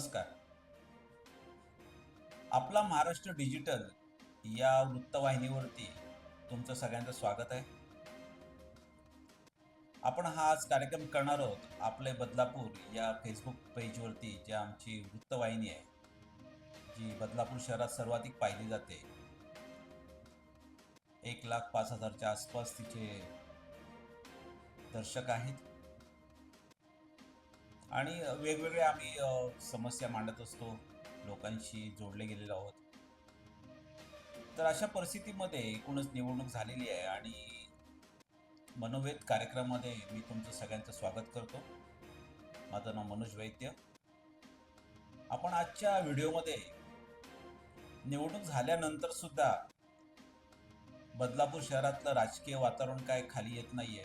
नमस्कार. आपला महाराष्ट्र डिजिटल या वृत्तवाहिनीवरती तुमचं सगळ्यांचं स्वागत आहे. आपण हा आज कार्यक्रम करणार आहोत आपले बदलापूर या फेसबुक पेजवरती जी आमची वृत्तवाहिनी आहे जी बदलापूर शहरात सर्वाधिक पाहिली जाते. एक लाख पाच हजारच्या आसपास तिचे दर्शक आहेत. आणि वेगवेगळे आम्ही समस्या मांडत असतो लोकांशी जोडले गेलेलो आहोत. तर अशा परिस्थितीमध्ये एकूणच निवडणूक झालेली आहे आणि मनोवेद कार्यक्रमामध्ये मी तुमचं सगळ्यांचं स्वागत करतो. माझं नाव मनोज वैद्य. आपण आजच्या व्हिडिओमध्ये निवडणूक झाल्यानंतर सुद्धा बदलापूर शहरातलं राजकीय वातावरण काय खाली येत नाहीये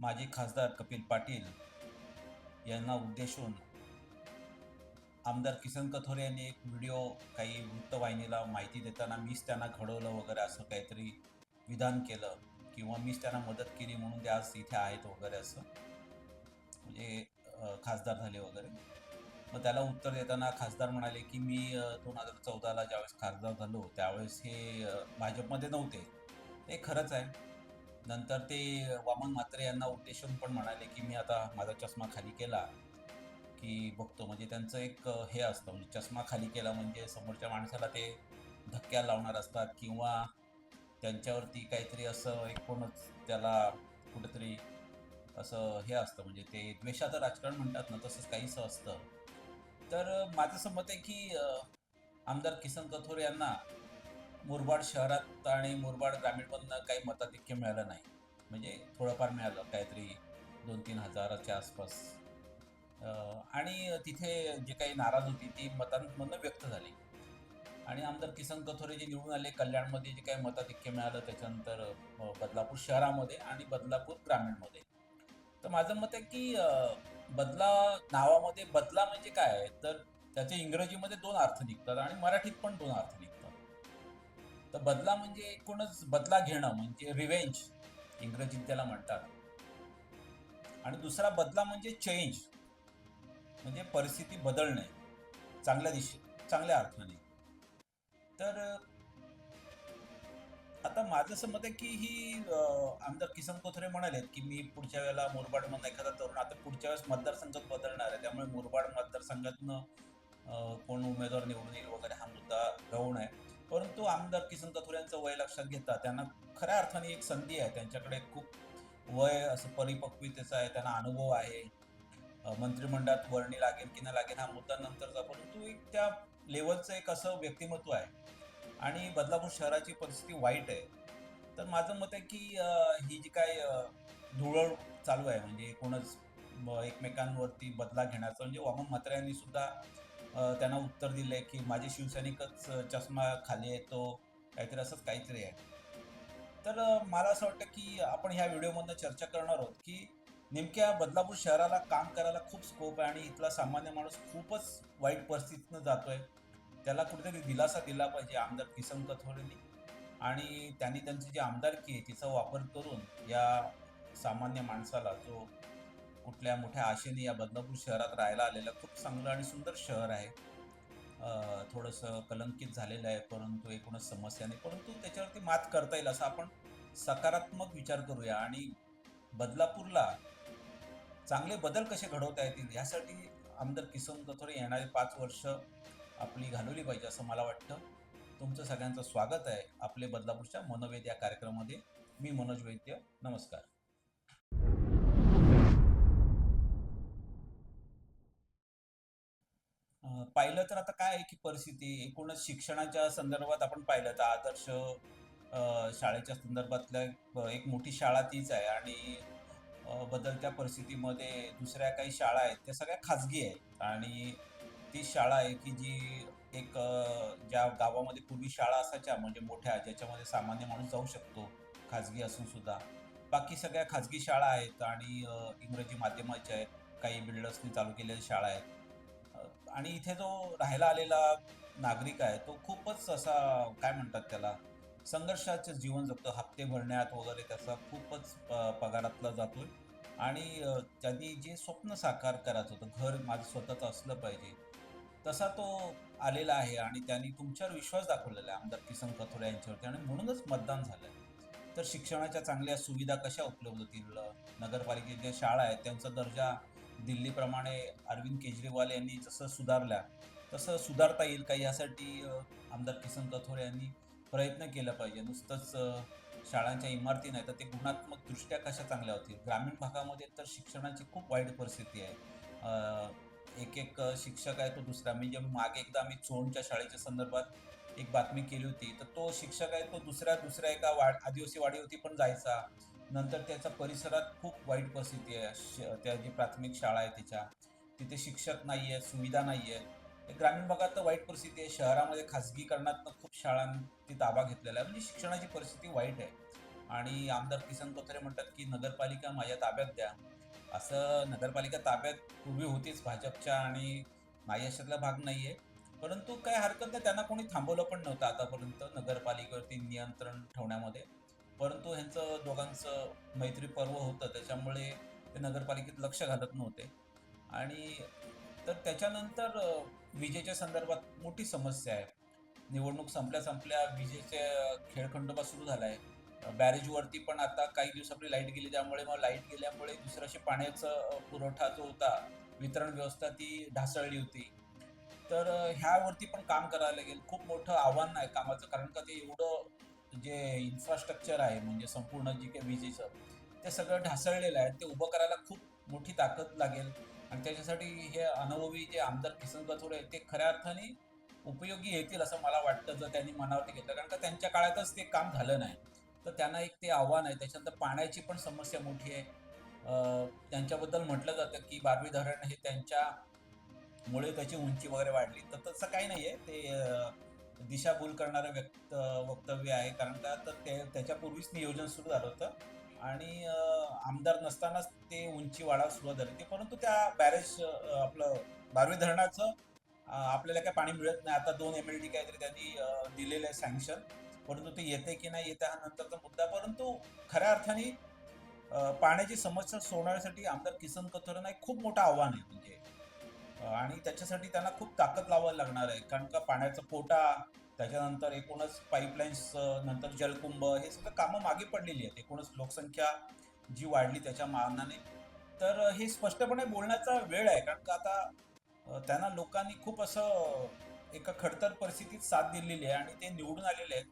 माजी खासदार कपिल पाटील यांना उद्देशून आमदार किसन कथोरे यांनी एक व्हिडिओ काही वृत्तवाहिनीला माहिती देताना मीच त्यांना घडवलं वगैरे असं काहीतरी विधान केलं किंवा मीच त्यांना मदत केली म्हणून ते आज इथे आहेत वगैरे असं. म्हणजे खासदार झाले वगैरे. मग त्याला उत्तर देताना खासदार म्हणाले की मी दोन हजार चौदाला ज्यावेळेस खासदार झालो त्यावेळेस हे भाजपमध्ये नव्हते. ते खरंच आहे. नंतर ते वामन म्हात्रे यांना उद्देशून पण म्हणाले की मी आता माझा चष्मा खाली केला की बघतो. म्हणजे त्यांचं एक हे असतं. म्हणजे चष्मा खाली केला म्हणजे समोरच्या माणसाला ते धक्क्या लावणार असतात किंवा त्यांच्यावरती काहीतरी असं एकूणच त्याला कुठेतरी असं हे असतं. म्हणजे ते द्वेषाचं राजकारण म्हणतात ना तसंच काहीसं असतं. तर माझं समत आहे की आमदार किसन कथोर यांना मुरबाड शहरात आणि मुरबाड ग्रामीणमधनं काही मताधिक्य मिळालं नाही. म्हणजे थोडंफार मिळालं काहीतरी दोन तीन हजाराच्या आसपास. आणि तिथे जे काही नाराज होती ती मतांमधनं व्यक्त झाली. आणि आमदार किसन कथोरे जे निवडून आले कल्याणमध्ये जे काही मताधिक्य मिळालं त्याच्यानंतर बदलापूर शहरामध्ये आणि बदलापूर ग्रामीणमध्ये. तर माझं मत आहे की बदला नावामध्ये बदला म्हणजे काय? तर त्याचे इंग्रजीमध्ये दोन अर्थ निघतात आणि मराठीत पण दोन अर्थ निघतात. तर बदला म्हणजे एकूणच बदला घेणं म्हणजे रिव्हेंज इंग्रजीत त्याला म्हणतात. आणि दुसरा बदला म्हणजे चेंज म्हणजे परिस्थिती बदलणे चांगल्या दिशे चांगल्या अर्थाने. तर आता माझं असं मत आहे की ही आमदार किसन कोथरे म्हणालेत की मी पुढच्या वेळेला मुरबाडमधून एखादा तरुण आता पुढच्या वेळेस मतदारसंघात बदलणार आहे त्यामुळे मुरबाड मतदारसंघातनं कोण उमेदवार निवडून येईल वगैरे हा मुद्दा गौण आहे. परंतु आमदार किसन कथोरे यांचं वय लक्षात घेता त्यांना खऱ्या अर्थाने एक संधी आहे. त्यांच्याकडे खूप वय असं परिपक्वतेचं आहे त्यांना अनुभव आहे. मंत्रिमंडळात वर्णी लागेल की नाही लागेल हा मुद्दा नंतरचा परंतु एक त्या लेवलचं एक असं व्यक्तिमत्व आहे. आणि बदलापूर शहराची परिस्थिती वाईट आहे. तर माझं मत आहे की ही जी काय धुळळ चालू आहे म्हणजे एकूणच एकमेकांवरती बदला घेण्याचं म्हणजे वामन म्हात्रे यांनी सुद्धा त्यांना उत्तर दिलं आहे की माझे शिवसैनिकच चष्मा खाली येतो काहीतरी असंच काहीतरी आहे. तर मला असं वाटतं की आपण ह्या व्हिडिओमधनं चर्चा करणार आहोत की नेमक्या बदलापूर शहराला काम करायला खूप स्कोप आहे आणि इथला सामान्य माणूस खूपच वाईट परिस्थितीनं जातोय. त्याला कुठेतरी दिलासा दिला पाहिजे आमदार किसन कथोरेंनी. आणि त्यांनी त्यांची जी आमदारकी आहे तिचा वापर करून या सामान्य माणसाला जो कुठल्या मोठ्या आशेने या बदलापूर शहरात राहायला आलेलं खूप चांगलं आणि सुंदर शहर आहे. थोडंसं कलंकित झालेलं आहे परंतु एकूणच समस्या नाही. परंतु त्याच्यावरती मात करता येईल असं आपण सकारात्मक विचार करूया आणि बदलापूरला चांगले बदल कसे घडवता येतील यासाठी आमदार किसन कथोरे येणारे पाच वर्ष आपली घालवली पाहिजे असं मला वाटतं. तुमचं सगळ्यांचं स्वागत आहे आपले बदलापूरच्या मनोवेद या कार्यक्रमामध्ये. मी मनोज वैद्य. नमस्कार. पाहिलं तर आता काय आहे की परिस्थिती एकूणच शिक्षणाच्या संदर्भात आपण पाहिलं तर आदर्श शाळेच्या संदर्भातल्या एक मोठी शाळा तीच आहे आणि बदलत्या परिस्थितीमध्ये दुसऱ्या काही शाळा आहेत त्या सगळ्या खाजगी आहेत. आणि ती शाळा आहे की जी एक ज्या गावामध्ये पूर्वी शाळा असायच्या म्हणजे मोठ्या ज्याच्यामध्ये सामान्य माणूस जाऊ शकतो खाजगी असून सुद्धा. बाकी सगळ्या खाजगी शाळा आहेत आणि इंग्रजी माध्यमाच्या आहेत काही बिल्डर्सनी चालू केलेल्या शाळा आहेत. आणि इथे जो राहायला आलेला नागरिक आहे तो खूपच असा काय म्हणतात त्याला संघर्षाचं जीवन जगतो. हप्ते भरण्यात वगैरे त्याचा खूपच पगारातला जातोय. आणि त्यांनी जे स्वप्न साकार करायचं होतं घर माझं स्वतःचं असलं पाहिजे तसा तो आलेला आहे. आणि त्यांनी तुमच्यावर विश्वास दाखवलेला आहे आमदार किसन कथोरे यांच्यावरती. आणि म्हणूनच मतदान झालंय. तर शिक्षणाच्या चांगल्या सुविधा कशा उपलब्ध होतील? नगरपालिकेच्या शाळा आहेत त्यांचा दर्जा दिल्लीप्रमाणे अरविंद केजरीवाल यांनी जसं सुधारल्या तसं सुधारता येईल का यासाठी आमदार किसन कथोरे यांनी प्रयत्न केला पाहिजे. नुसतंच शाळांच्या इमारती नाही तर ते गुणात्मक दृष्ट्या कशा चांगल्या होतील? ग्रामीण भागामध्ये तर शिक्षणाची खूप वाईट परिस्थिती आहे. एक एक शिक्षक आहे तो दुसरा. म्हणजे मागे एकदा आम्ही चोणच्या शाळेच्या संदर्भात एक बातमी केली होती तर तो शिक्षक आहे तो दुसऱ्या दुसऱ्या एका वाड आदिवासी वाडीवरती पण जायचा. नंतर त्याचा परिसरात खूप वाईट परिस्थिती आहे. श- त्या जी प्राथमिक शाळा आहे त्याच्या तिथे शिक्षक नाही आहेत सुविधा नाही आहेत ग्रामीण भागात तर वाईट परिस्थिती आहे. शहरामध्ये खाजगीकरणात खूप शाळांनी ताबा घेतलेला आहे. म्हणजे शिक्षणाची परिस्थिती वाईट आहे. आणि आमदार किसन कोथरे म्हणतात की नगरपालिका माझ्या ताब्यात द्या. असं नगरपालिका ताब्यात पूर्वी होतीच भाजपच्या आणि नाही भाग नाही आहे परंतु काय हरकत नाही. त्यांना कोणी थांबवलं पण नव्हतं आतापर्यंत नगरपालिकेवरती नियंत्रण ठेवण्यामध्ये. परंतु ह्यांचं दोघांचं मैत्री पर्व होतं त्याच्यामुळे ते नगरपालिकेत लक्ष घालत नव्हते. आणि तर त्याच्यानंतर विजेच्या संदर्भात मोठी समस्या आहे. निवडणूक संपल्या संपल्या विजेचे खेळखंडोबा सुरू झाला आहे बॅरेजवरती पण आता काही दिवसापूर्वी लाइट गेली त्यामुळे मग लाइट गेल्यामुळे दुसऱ्याशी पाण्याचा पुरवठा जो होता वितरण व्यवस्था ती ढासळली होती. तर ह्यावरती पण काम करायला लागेल. खूप मोठं आव्हान आहे कामाचं कारण का ते एवढं जे इन्फ्रास्ट्रक्चर आहे म्हणजे संपूर्ण जे काही विजेचं ते सगळं ढासळलेलं आहे. ते उभं करायला खूप मोठी ताकद लागेल. आणि त्याच्यासाठी हे अनुभवी जे आमदार किसन कथोरे आहेत ते खऱ्या अर्थाने उपयोगी येतील असं मला वाटतं जर त्यांनी मनावरती घेतलं. कारण का त्यांच्या काळातच ते काम झालं नाही. तर त्यांना एक ते आव्हान आहे. त्याच्यानंतर पाण्याची पण समस्या मोठी आहे. त्यांच्याबद्दल म्हटलं जातं की बारवी धरण हे त्यांच्यामुळे त्याची उंची वगैरे वाढली. तर तसं काही नाही आहे ते दिशाभूल करणारं व्यक्त वक्तव्य आहे. कारण का तर ते त्याच्यापूर्वीच नियोजन सुरू झालं होतं. आणि आमदार नसतानाच ते उंची वाढायला सुरुवात झाली होती. परंतु त्या बॅरेज आपलं बारवी धरणाचं आपल्याला काय पाणी मिळत नाही. आता दोन एम एल डी काहीतरी त्यांनी दिलेलं आहे सँक्शन परंतु ते येते की नाही येते हा नंतरचा मुद्दा. परंतु खऱ्या अर्थाने पाण्याची समस्या सोडवण्यासाठी आमदार किसन कथोरेंना एक खूप मोठं आव्हान आहे. म्हणजे आणि त्याच्यासाठी त्यांना खूप ताकद लावायला लागणार आहे. कारण का पाण्याचा पोटा त्याच्यानंतर एकूणच पाईपलाईन्स नंतर जलकुंभ हे सगळं कामं मागे पडलेली आहेत. एकूणच लोकसंख्या जी वाढली त्याच्या मानाने. तर हे स्पष्टपणे बोलण्याचा वेळ आहे. कारण का आता त्यांना लोकांनी खूप असं एका खडतर परिस्थितीत साथ दिलेली आहे आणि ते निवडून आलेले आहेत.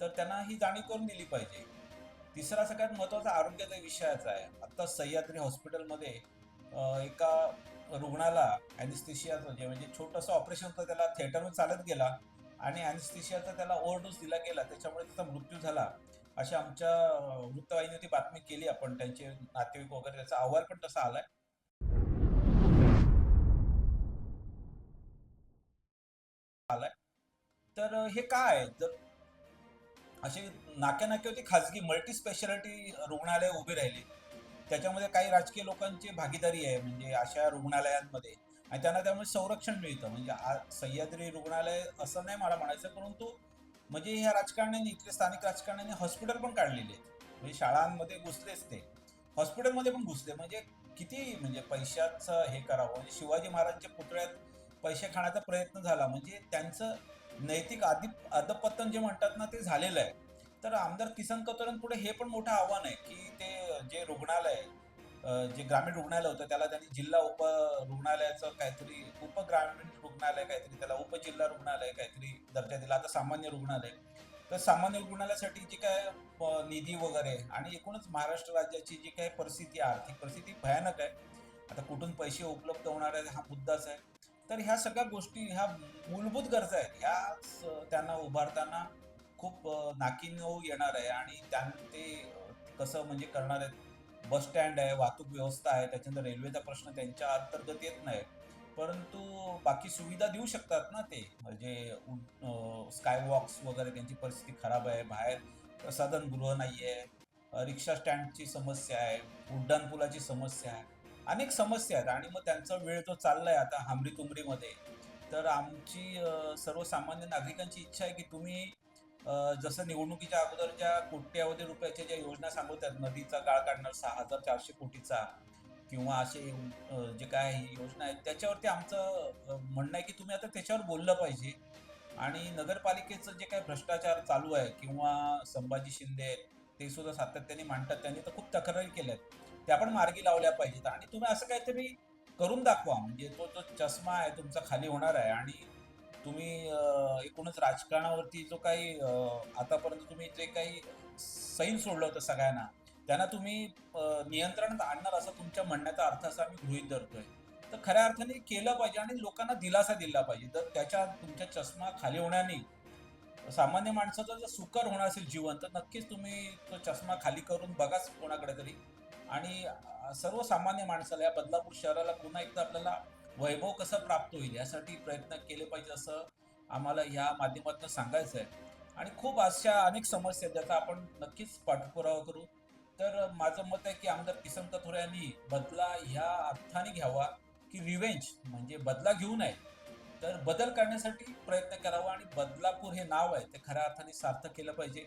तर त्यांना ही जाणीव करून दिली पाहिजे. तिसरा सगळ्यात महत्त्वाचा आरोग्याचा विषयाचा आहे. आत्ता सह्याद्री हॉस्पिटलमध्ये एका रुग्णाला अॅनेस्थेशियाचं जे म्हणजे छोटंसं ऑपरेशन होतं त्याला थिएटरवर चालत गेला आणि अॅनेस्थेशियाचा त्याला ओव्हरडोस दिला गेला त्याच्यामुळे त्याचा मृत्यू झाला. अशा आमच्या अं, वृत्तवाहिनीवरती बातमी केली आपण त्यांचे नातेवाईक वगैरे त्याचा अहवाल पण तसा आलाय. आलाय. तर हे काय? आहे? जर असे नाक्यानाक्यावरती खाजगी मल्टी स्पेशालिटी रुग्णालय उभी राहिली त्याच्यामध्ये काही राजकीय लोकांची भागीदारी आहे म्हणजे अशा रुग्णालयांमध्ये. आणि त्यांना त्यामुळे संरक्षण मिळतं. म्हणजे सह्याद्री रुग्णालय असं नाही मला म्हणायचं परंतु म्हणजे ह्या राजकारण्यांनी इथले स्थानिक राजकारण्यांनी हॉस्पिटल पण काढलेले आहेत. म्हणजे शाळांमध्ये घुसलेच ते. हॉस्पिटलमध्ये पण घुसले. म्हणजे किती म्हणजे पैशाचं हे करावं. म्हणजे शिवाजी महाराजांच्या पुतळ्यात पैसे खाण्याचा प्रयत्न झाला. म्हणजे त्यांचं नैतिक आधी अधपतन जे म्हणतात ना ते झालेलं आहे. तर आमदार किसन कतोरेंपुढे हे पण मोठं आव्हान आहे की ते जे रुग्णालय जे ग्रामीण रुग्णालय होतं त्याला त्यांनी जिल्हा उप रुग्णालयाचं काहीतरी उपग्रामीण रुग्णालय काहीतरी त्याला उपजिल्हा रुग्णालय काहीतरी दर्जा दिला. आता सामान्य रुग्णालय. तर सामान्य रुग्णालयासाठी जी काय निधी वगैरे आणि एकूणच महाराष्ट्र राज्याची जी काही परिस्थिती आहे आर्थिक परिस्थिती भयानक आहे. आता कुठून पैसे उपलब्ध होणार आहेत हा मुद्दाच आहे. तर ह्या सगळ्या गोष्टी ह्या मूलभूत गरजा आहेत. ह्या त्यांना उभारताना खूप अ, नाकीनऊ येणार आहे आणि त्यां ते कसं म्हणजे करणार आहेत? बस स्टँड आहे वाहतूक व्यवस्था आहे त्याच्यानंतर रेल्वेचा प्रश्न त्यांच्या अंतर्गत येत नाही. परंतु बाकी सुविधा देऊ शकतात ना ते? म्हणजे स्कायवॉक्स वगैरे त्यांची परिस्थिती खराब आहे बाहेर प्रसाधनगृह नाही आहे रिक्षा स्टँडची समस्या आहे उड्डाणपुलाची समस्या आहे. अनेक समस्या आहेत आणि मग त्यांचा वेळ जो चालला आहे आता हमरी तुमरीमध्ये तर आमची सर्वसामान्य नागरिकांची इच्छा आहे की तुम्ही जसं निवडणुकीच्या अगोदर ज्या कोट्यावधी रुपयाच्या ज्या योजना सांगत आहेत नदीचा गाळ काढणार सहा हजार चारशे कोटीचा किंवा असे जे काय योजना आहेत त्याच्यावरती आमचं म्हणणं आहे की तुम्ही आता त्याच्यावर बोललं पाहिजे. आणि नगरपालिकेचं जे काही भ्रष्टाचार चालू आहे किंवा संभाजी शिंदे आहेत, ते सुद्धा सातत्याने मांडतात. त्यांनी तर खूप तक्रारी केल्या आहेत त्या पण मार्गी लावल्या पाहिजेत. आणि तुम्ही असं काहीतरी करून दाखवा. म्हणजे तो जो चष्मा आहे तुमचा खाली होणार आहे. आणि तुम्ही एकूणच राजकारणावरती जो काही आतापर्यंत तुम्ही जे काही सैन सोडलं होतं सगळ्यांना त्यांना तुम्ही नियंत्रणात आणणार असं तुमच्या म्हणण्याचा अर्थ असा आम्ही गृहित धरतोय. तर खऱ्या अर्थाने केलं पाहिजे आणि लोकांना दिलासा दिला पाहिजे. तर त्याच्या तुमच्या चष्मा खाली होण्याने सामान्य माणसाचं जर सुकर होणार असेल जीवन तर नक्कीच तुम्ही तो चष्मा खाली करून बघाच कोणाकडे तरी. आणि सर्वसामान्य माणसाला या बदलापूर शहराला पुन्हा एकदा आपल्याला वैभव कसं प्राप्त होईल यासाठी प्रयत्न केले पाहिजे असं आम्हाला या माध्यमातून सांगायचं आहे आणि खूप अशा अनेक समस्या आहेत ज्याचा आपण नक्कीच पाठपुरावा करू. तर माझं मत आहे की आमदार किसन कथोरे यांनी बदला ह्या अर्थाने घ्यावा की रिव्हेंज म्हणजे बदला घेऊ नये. तर बदल करण्यासाठी प्रयत्न करावा आणि बदलापूर हे नाव आहे ते खऱ्या अर्थाने सार्थक केलं पाहिजे.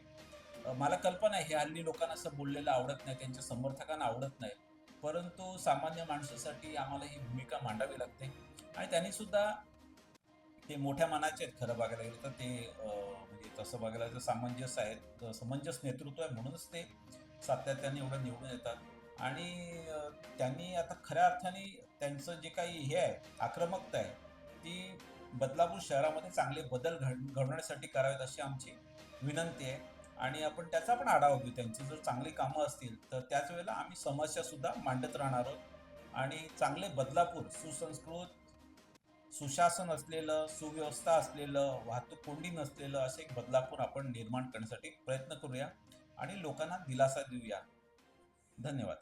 मला कल्पना आहे हे हल्ली लोकांना असं बोललेलं आवडत नाही त्यांच्या समर्थकांना आवडत नाही. परंतु सामान्य माणसासाठी आम्हाला ही भूमिका मांडावी लागते. आणि त्यांनी सुद्धा ते मोठ्या मनाचे आहेत खरं बघायला गेलं तर ते म्हणजे तसं बघायला तर सामंजस्य आहेत समंजस नेतृत्व आहे म्हणूनच ते सातत्याने एवढं निवडून येतात. आणि त्यांनी आता खऱ्या अर्थाने त्यांचं जे काही हे आहे आक्रमकता आहे ती बदलापूर शहरामध्ये चांगले बदल घड घडवण्यासाठी करावेत अशी आमची विनंती आहे. आणि आपण त्याचा पण आढावा घेऊ. त्यांची जर चांगली कामं असतील तर त्याच वेळेला आम्ही समस्या सुद्धा मांडत राहणार आहोत. आणि चांगले बदलापूर सुसंस्कृत सुशासन असलेलं सुव्यवस्था असलेलं वाहतूक कोंडी नसलेलं असे एक बदलापूर आपण निर्माण करण्यासाठी प्रयत्न करूया आणि लोकांना दिलासा देऊया. धन्यवाद.